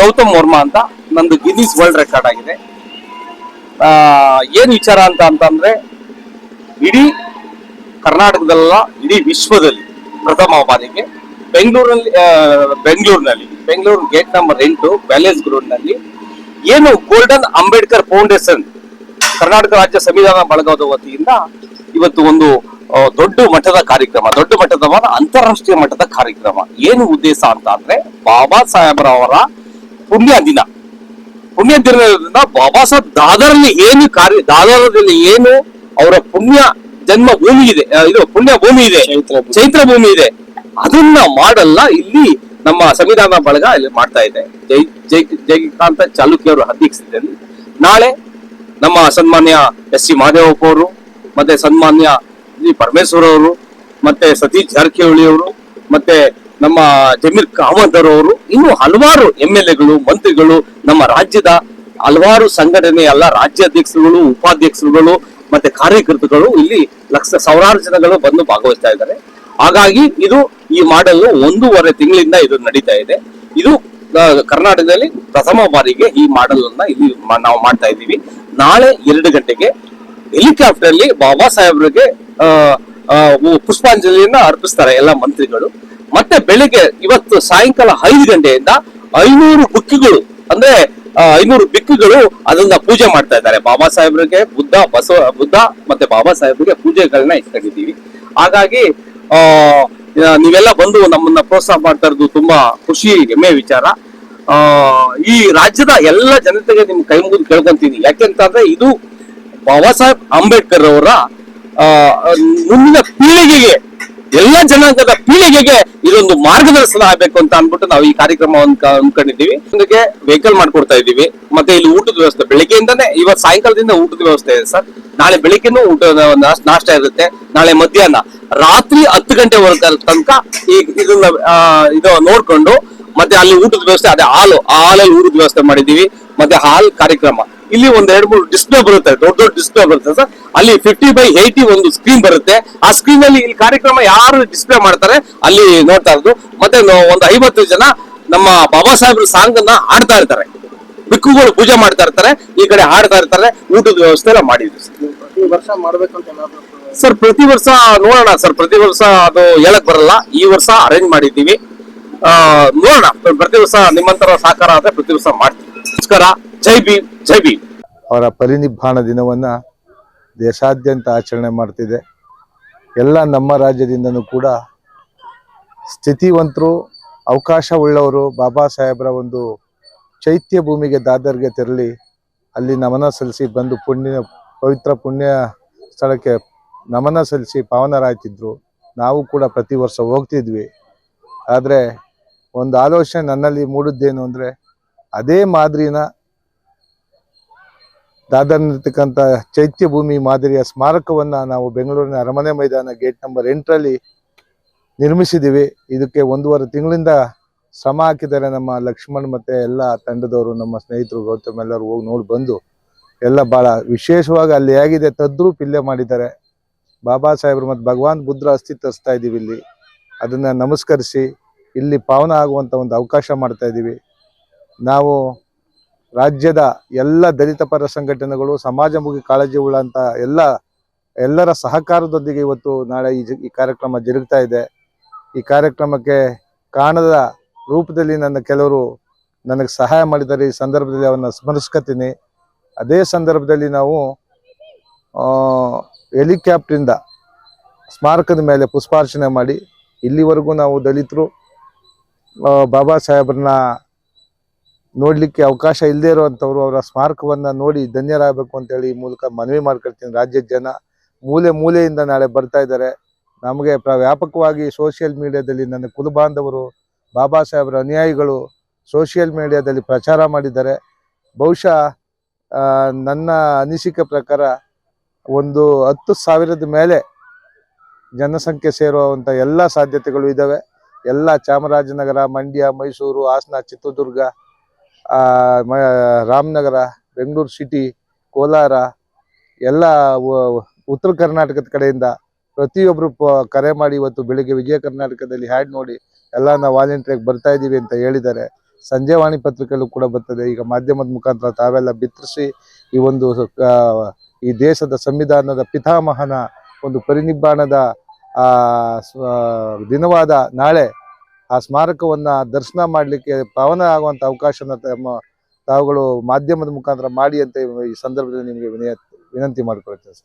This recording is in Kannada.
ಗೌತಮ್ ವರ್ಮಾ ಅಂತ ನಂದು ಗಿನ್ನಿಸ್ ವರ್ಲ್ಡ್ ರೆಕಾರ್ಡ್ ಆಗಿದೆ. ಏನ್ ವಿಚಾರ ಅಂತ ಅಂತಂದ್ರೆ, ಇಡೀ ಕರ್ನಾಟಕದಲ್ಲ ಇಡೀ ವಿಶ್ವದಲ್ಲಿ ಪ್ರಥಮ ಬಾರಿಗೆ ಬೆಂಗಳೂರಲ್ಲಿ ಬೆಂಗಳೂರಿನಲ್ಲಿ, ಬೆಂಗಳೂರು ಗೇಟ್ ನಂಬರ್ ಎಂಟು ಗ್ರೌಂಡ್ನಲ್ಲಿ ಏನು ಗೋಲ್ಡನ್ ಅಂಬೇಡ್ಕರ್ ಫೌಂಡೇಶನ್ ಕರ್ನಾಟಕ ರಾಜ್ಯ ಸಂವಿಧಾನ ಬಳಗದ ವತಿಯಿಂದ ಇವತ್ತು ಒಂದು ದೊಡ್ಡ ಮಟ್ಟದ ಕಾರ್ಯಕ್ರಮ, ದೊಡ್ಡ ಮಟ್ಟದ ಅಂತಾರಾಷ್ಟ್ರೀಯ ಮಟ್ಟದ ಕಾರ್ಯಕ್ರಮ. ಏನು ಉದ್ದೇಶ ಅಂತ ಅಂದ್ರೆ, ಬಾಬಾ ಸಾಹೇಬ್ರವರ ಪುಣ್ಯ ದಿನ. ಪುಣ್ಯ ದಿನದಿಂದ ಬಾಬಾ ಸಾಹೇಬ್ ದಾದರಲ್ಲಿ ಏನು ಕಾರ್ಯ ದಾದರದಲ್ಲಿ ಏನು ಅವರ ಪುಣ್ಯ ಜನ್ಮ ಭೂಮಿ ಇದೆ ಇದು ಪುಣ್ಯ ಭೂಮಿ ಇದೆ ಚೈತ್ರ ಭೂಮಿ. ಇದೆ. ಅದನ್ನ ಮಾಡಲ್ಲ ಇಲ್ಲಿ ನಮ್ಮ ಸಂವಿಧಾನ ಬಳಗ ಇಲ್ಲಿ ಮಾಡ್ತಾ ಇದೆ. ಜೈ ಜೈ ಜಯಕಾಂತ ಚಾಲುಕ್ಯವರು ಅಧ್ಯಕ್ಷತೆಯಲ್ಲಿ ನಾಳೆ ನಮ್ಮ ಸನ್ಮಾನ್ಯ ಎಸ್ ಸಿ ಮಹದೇವಪ್ಪ ಅವರು ಮತ್ತೆ ಸನ್ಮಾನ್ಯ ಪರಮೇಶ್ವರ್ ಅವರು ಮತ್ತೆ ಸತೀಶ್ ಜಾರಕಿಹೊಳಿ ಅವರು ಮತ್ತೆ ನಮ್ಮ ಜಮೀರ್ ಕಾಮತ್ ಅವರು ಇನ್ನು ಹಲವಾರು ಎಂ ಎಲ್ ಎಗಳು, ಮಂತ್ರಿಗಳು, ನಮ್ಮ ರಾಜ್ಯದ ಹಲವಾರು ಸಂಘಟನೆ ಎಲ್ಲ ರಾಜ್ಯಾಧ್ಯಕ್ಷರುಗಳು, ಉಪಾಧ್ಯಕ್ಷರುಗಳು ಮತ್ತೆ ಕಾರ್ಯಕರ್ತರುಗಳು ಇಲ್ಲಿ ಲಕ್ಷ ಸಾವಿರಾರು ಜನಗಳು ಬಂದು ಭಾಗವಹಿಸ್ತಾ ಇದ್ದಾರೆ. ಹಾಗಾಗಿ ಇದು ಈ ಮಾಡಲ್ ಒಂದೂವರೆ ತಿಂಗಳಿಂದ ಇದು ನಡೀತಾ ಇದೆ. ಇದು ಕರ್ನಾಟಕದಲ್ಲಿ ಪ್ರಥಮ ಬಾರಿಗೆ ಈ ಮಾಡಲ್ ಅನ್ನ ಇಲ್ಲಿ ನಾವು ಮಾಡ್ತಾ ಇದ್ದೀವಿ. ನಾಳೆ ಎರಡು ಗಂಟೆಗೆ ಹೆಲಿಕಾಪ್ಟರ್ ಅಲ್ಲಿ ಬಾಬಾ ಸಾಹೇಬ್ರಿಗೆ ಪುಷ್ಪಾಂಜಲಿಯನ್ನ ಅರ್ಪಿಸ್ತಾರೆ ಎಲ್ಲ ಮಂತ್ರಿಗಳು. ಮತ್ತೆ ಬೆಳಿಗ್ಗೆ ಇವತ್ತು ಸಾಯಂಕಾಲ ಐದು ಗಂಟೆಯಿಂದ ಐನೂರು ಬುಕ್ಕಿಗಳು ಅಂದ್ರೆ ಐನೂರು ಬಿಕ್ಕುಗಳು ಅದನ್ನ ಪೂಜೆ ಮಾಡ್ತಾ ಇದ್ದಾರೆ. ಬಾಬಾ ಸಾಹೇಬ್ರಿಗೆ ಬುದ್ಧ, ಬಸವ, ಬುದ್ಧ ಮತ್ತೆ ಬಾಬಾ ಸಾಹೇಬ್ರಿಗೆ ಪೂಜೆಗಳನ್ನ ಇಟ್ಕೊಂಡಿದ್ದೀವಿ. ಹಾಗಾಗಿ, ಆ ನೀವೆಲ್ಲ ಬಂದು ನಮ್ಮನ್ನ ಪ್ರೋತ್ಸಾಹ ಮಾಡ್ತಾ ಇರೋದು ತುಂಬಾ ಖುಷಿ, ಹೆಮ್ಮೆ ವಿಚಾರ. ಆ, ಈ ರಾಜ್ಯದ ಎಲ್ಲ ಜನತೆಗೆ ನಿಮ್ ಕೈ ಮುಗಿದು ಕೇಳ್ಕೊಂತೀನಿ. ಯಾಕೆಂತಂದ್ರೆ ಇದು ಬಾಬಾ ಸಾಹೇಬ್ ಅಂಬೇಡ್ಕರ್ ಅವರ ಮುಂದಿನ ಪೀಳಿಗೆಗೆ ಎಲ್ಲ ಜನಾಂಗದ ಪೀಳಿಗೆಗೆ ಇದೊಂದು ಮಾರ್ಗದರ್ಶನ ಆಗ್ಬೇಕು ಅಂತ ಅನ್ಬಿಟ್ಟು ನಾವು ಈ ಕಾರ್ಯಕ್ರಮವನ್ನು ಅನ್ಕೊಂಡಿದ್ದೀವಿ ಅದಕ್ಕೆ ವೆಹಿಕಲ್ ಮಾಡ್ಕೊಡ್ತಾ ಇದ್ದೀವಿ. ಮತ್ತೆ ಇಲ್ಲಿ ಊಟದ ವ್ಯವಸ್ಥೆ. ಬೆಳಿಗ್ಗೆಯಿಂದಾನೇ ಇವತ್ತು ಸಾಯಂಕಾಲದಿಂದ ಊಟದ ವ್ಯವಸ್ಥೆ ಇದೆ ಸರ್. ನಾಳೆ ಬೆಳಿಗ್ಗೆನೂ ನಾಶ್- ನಾಷ್ಟ ಇರುತ್ತೆ. ನಾಳೆ ಮಧ್ಯಾಹ್ನ. ರಾತ್ರಿ ಹತ್ತು ಗಂಟೆ ತನಕ ಈ ಇದನ್ನ ಇದು ನೋಡ್ಕೊಂಡು ಮತ್ತೆ ಅಲ್ಲಿ ಊಟದ ವ್ಯವಸ್ಥೆ, ಅದೇ ಹಾಲು ಹಾಲಲ್ಲಿ ಊಟದ ವ್ಯವಸ್ಥೆ ಮಾಡಿದ್ದೀವಿ. ಮತ್ತೆ ಹಾಲ್ ಕಾರ್ಯಕ್ರಮ. ಇಲ್ಲಿ ಒಂದ್ ಎರಡು ಮೂರು ಡಿಸ್ಪ್ಲೇ ಬರುತ್ತೆ ದೊಡ್ಡ ದೊಡ್ಡ ಡಿಸ್ಪ್ಲೇ ಬರುತ್ತೆ ಸರ್ ಅಲ್ಲಿ ಫಿಫ್ಟಿ ಬೈ ಏಯ್ಟಿ ಒಂದು ಸ್ಕ್ರೀನ್ ಬರುತ್ತೆ. ಆ ಸ್ಕ್ರೀನ್ ಅಲ್ಲಿ ಇಲ್ಲಿ ಕಾರ್ಯಕ್ರಮ ಯಾರು ಡಿಸ್ಪ್ಲೇ ಮಾಡ್ತಾರೆ ಅಲ್ಲಿ ನೋಡ್ತಾ ಇರೋದು. ಮತ್ತೆ ಒಂದು ಐವತ್ತು ಜನ ನಮ್ಮ ಬಾಬಾ ಸಾಹೇಬ್ರ ಸಾಂಗ್ ಅನ್ನ ಹಾಡ್ತಾ ಇರ್ತಾರೆ. ಬಿಕ್ಕುಗಳು ಪೂಜೆ ಮಾಡ್ತಾ ಇರ್ತಾರೆ ಈ ಕಡೆ ಹಾಡ್ತಾ ಇರ್ತಾರೆ ಊಟದ ವ್ಯವಸ್ಥೆ ಎಲ್ಲ. ಪ್ರತಿ ವರ್ಷ ಮಾಡ್ಬೇಕಂತ ಸರ್ ಪ್ರತಿ ವರ್ಷ ನೋಡೋಣ ಸರ್ ಪ್ರತಿ ವರ್ಷ ಅದು ಹೇಳಕ್ ಬರಲ್ಲ. ಈ ವರ್ಷ ಅರೇಂಜ್ ಮಾಡಿದ್ದೀವಿ. ಆ, ನೋಡೋಣ. ಪ್ರತಿ ವರ್ಷ ನಿಮ್ಮಂತರ ಸಹಕಾರ ಆದ್ರೆ ಪ್ರತಿ ವರ್ಷ ಮಾಡ್ತೀವಿ. ನಮಸ್ಕಾರ. ಜೈ ಭೀಮ್ ಜೈ ಭೀಮ್. ಅವರ ಪರಿನಿಬ್ಬಾಣ ದಿನವನ್ನ ದೇಶಾದ್ಯಂತ ಆಚರಣೆ ಮಾಡ್ತಿದೆ. ಎಲ್ಲ ನಮ್ಮ ರಾಜ್ಯದಿಂದನೂ ಕೂಡ ಸ್ಥಿತಿವಂತರು ಅವಕಾಶ ಉಳ್ಳವರು ಬಾಬಾ ಸಾಹೇಬರ ಒಂದು ಚೈತ್ಯ ಭೂಮಿಗೆ ದಾದರ್ಗೆ ತೆರಳಿ ಅಲ್ಲಿ ನಮನ ಸಲ್ಲಿಸಿ ಬಂದು ಪುಣ್ಯ, ಪವಿತ್ರ ಪುಣ್ಯ ಸ್ಥಳಕ್ಕೆ ನಮನ ಸಲ್ಲಿಸಿ ಪಾವನರಾಯ್ತಿದ್ರು. ನಾವು ಕೂಡ ಪ್ರತಿ ವರ್ಷ ಹೋಗ್ತಿದ್ವಿ. ಆದರೆ ಒಂದು ಆಲೋಚನೆ ನನ್ನಲ್ಲಿ ಮೂಡಿದ್ದೇನು ಅಂದರೆ, ಅದೇ ಮಾದರಿನ ದಾದರ್ನಲ್ಲಿರ್ತಕ್ಕಂಥ ಚೈತ್ಯ ಭೂಮಿ ಮಾದರಿಯ ಸ್ಮಾರಕವನ್ನು ನಾವು ಬೆಂಗಳೂರಿನ ಅರಮನೆ ಮೈದಾನ ಗೇಟ್ ನಂಬರ್ ಎಂಟರಲ್ಲಿ ನಿರ್ಮಿಸಿದ್ದೀವಿ. ಇದಕ್ಕೆ ಒಂದೂವರೆ ತಿಂಗಳಿಂದ ಶ್ರಮ ಹಾಕಿದ್ದಾರೆ ನಮ್ಮ ಲಕ್ಷ್ಮಣ್ ಮತ್ತೆ ಎಲ್ಲ ತಂಡದವರು, ನಮ್ಮ ಸ್ನೇಹಿತರು, ಗೌತಮ್ ಎಲ್ಲರೂ ಹೋಗಿ ನೋಡಿ ಬಂದು ಎಲ್ಲ ಭಾಳ ವಿಶೇಷವಾಗಿ ಅಲ್ಲಿ ಹೇಗಿದೆ ತದ್ರೂಪ್ ಇಲ್ಲೇ ಮಾಡಿದ್ದಾರೆ. ಬಾಬಾ ಸಾಹೇಬ್ರು ಮತ್ತು ಭಗವಾನ್ ಬುದ್ಧ ಅಸ್ಥಿ ತರಿಸ್ತಾ ಇದ್ದೀವಿ ಇಲ್ಲಿ. ಅದನ್ನ ನಮಸ್ಕರಿಸಿ ಇಲ್ಲಿ ಪಾವನ ಆಗುವಂಥ ಒಂದು ಅವಕಾಶ ಮಾಡ್ತಾ ಇದ್ದೀವಿ ನಾವು ರಾಜ್ಯದ ಎಲ್ಲ ದಲಿತ ಪರ ಸಂಘಟನೆಗಳು ಸಮಾಜಮುಖಿ ಕಾಳಜಿ ಉಳ್ಳಂತ ಎಲ್ಲ, ಎಲ್ಲರ ಸಹಕಾರದೊಂದಿಗೆ ಇವತ್ತು ನಾಳೆ ಈ ಕಾರ್ಯಕ್ರಮ ಜರುಗ್ತಾ ಇದೆ. ಈ ಕಾರ್ಯಕ್ರಮಕ್ಕೆ ಕಾಣದ ರೂಪದಲ್ಲಿ ನನ್ನ ಕೆಲವರು ನನಗೆ ಸಹಾಯ ಮಾಡಿದ್ದಾರೆ ಈ ಸಂದರ್ಭದಲ್ಲಿ ಅವನ್ನ ಸ್ಮರಿಸ್ಕೊತೀನಿ. ಅದೇ ಸಂದರ್ಭದಲ್ಲಿ ನಾವು ಹೆಲಿಕ್ಯಾಪ್ಟ್ರಿಂದ ಸ್ಮಾರಕದ ಮೇಲೆ ಪುಷ್ಪಾರ್ಚನೆ ಮಾಡಿ ಇಲ್ಲಿವರೆಗೂ ನಾವು ದಲಿತರು ಬಾಬಾ ಸಾಹೇಬ್ರನ್ನ ನೋಡ್ಲಿಕ್ಕೆ ಅವಕಾಶ ಇಲ್ಲದೆ ಇರುವಂಥವ್ರು ಅವರ ಸ್ಮಾರಕವನ್ನು ನೋಡಿ ಧನ್ಯರಾಗಬೇಕು ಅಂತೇಳಿ ಈ ಮೂಲಕ ಮನವಿ ಮಾಡ್ಕೊಳ್ತೀನಿ. ರಾಜ್ಯದ ಜನ ಮೂಲೆ ಮೂಲೆಯಿಂದ ನಾಳೆ ಬರ್ತಾ ಇದ್ದಾರೆ. ನಮಗೆ ಪ್ರ ವ್ಯಾಪಕವಾಗಿ ಸೋಷಿಯಲ್ ಮೀಡಿಯಾದಲ್ಲಿ ನನ್ನ ಕುಲಬಾಂಧವರು ಬಾಬಾ ಸಾಹೇಬ್ರ ಅನುಯಾಯಿಗಳು ಸೋಷಿಯಲ್ ಮೀಡಿಯಾದಲ್ಲಿ ಪ್ರಚಾರ ಮಾಡಿದ್ದಾರೆ. ಬಹುಶಃ ನನ್ನ ಅನಿಸಿಕೆ ಪ್ರಕಾರ ಒಂದು ಹತ್ತು ಸಾವಿರದ ಮೇಲೆ ಜನಸಂಖ್ಯೆ ಸೇರುವಂಥ ಎಲ್ಲ ಸಾಧ್ಯತೆಗಳು ಇದ್ದಾವೆ. ಎಲ್ಲ ಚಾಮರಾಜನಗರ, ಮಂಡ್ಯ, ಮೈಸೂರು, ಹಾಸನ, ಚಿತ್ರದುರ್ಗ ರಾಮನಗರ, ಬೆಂಗಳೂರು ಸಿಟಿ ಕೋಲಾರ, ಎಲ್ಲ ಉತ್ತರ ಕರ್ನಾಟಕದ ಕಡೆಯಿಂದ ಪ್ರತಿಯೊಬ್ಬರು ಕರೆ ಮಾಡಿ ಇವತ್ತು ಬೆಳಿಗ್ಗೆ ವಿಜಯ ಕರ್ನಾಟಕದಲ್ಲಿ ಹ್ಯಾಡ್ ನೋಡಿ ಎಲ್ಲ ನಾವು ವಾಲಂಟಿಯರ್ಗೆ ಬರ್ತಾ ಇದ್ದೀವಿ ಅಂತ ಹೇಳಿದ್ದಾರೆ. ಸಂಜೆವಾಣಿ ಪತ್ರಿಕೆಯಲ್ಲೂ ಕೂಡ ಬರ್ತದೆ. ಈಗ ಮಾಧ್ಯಮದ ಮುಖಾಂತರ ತಾವೆಲ್ಲ ಬಿತ್ತರಿಸಿ ಈ ಒಂದು ಈ ದೇಶದ ಸಂವಿಧಾನದ ಪಿತಾಮಹನ ಒಂದು ಪರಿನಿಬ್ಬಾಣದ ದಿನವಾದ ನಾಳೆ ಆ ಸ್ಮಾರಕವನ್ನ ದರ್ಶನ ಮಾಡಲಿಕ್ಕೆ ಪವನ ಆಗುವಂತ ಅವಕಾಶನ ತಮ್ಮ ತಾವುಗಳು ಮಾಧ್ಯಮದ ಮುಖಾಂತರ ಮಾಡಿ ಅಂತ ಈ ಸಂದರ್ಭದಲ್ಲಿ ನಿಮಗೆ ವಿನಯ ವಿನಂತಿ ಮಾಡಿಕೊಳ್ತೇನೆ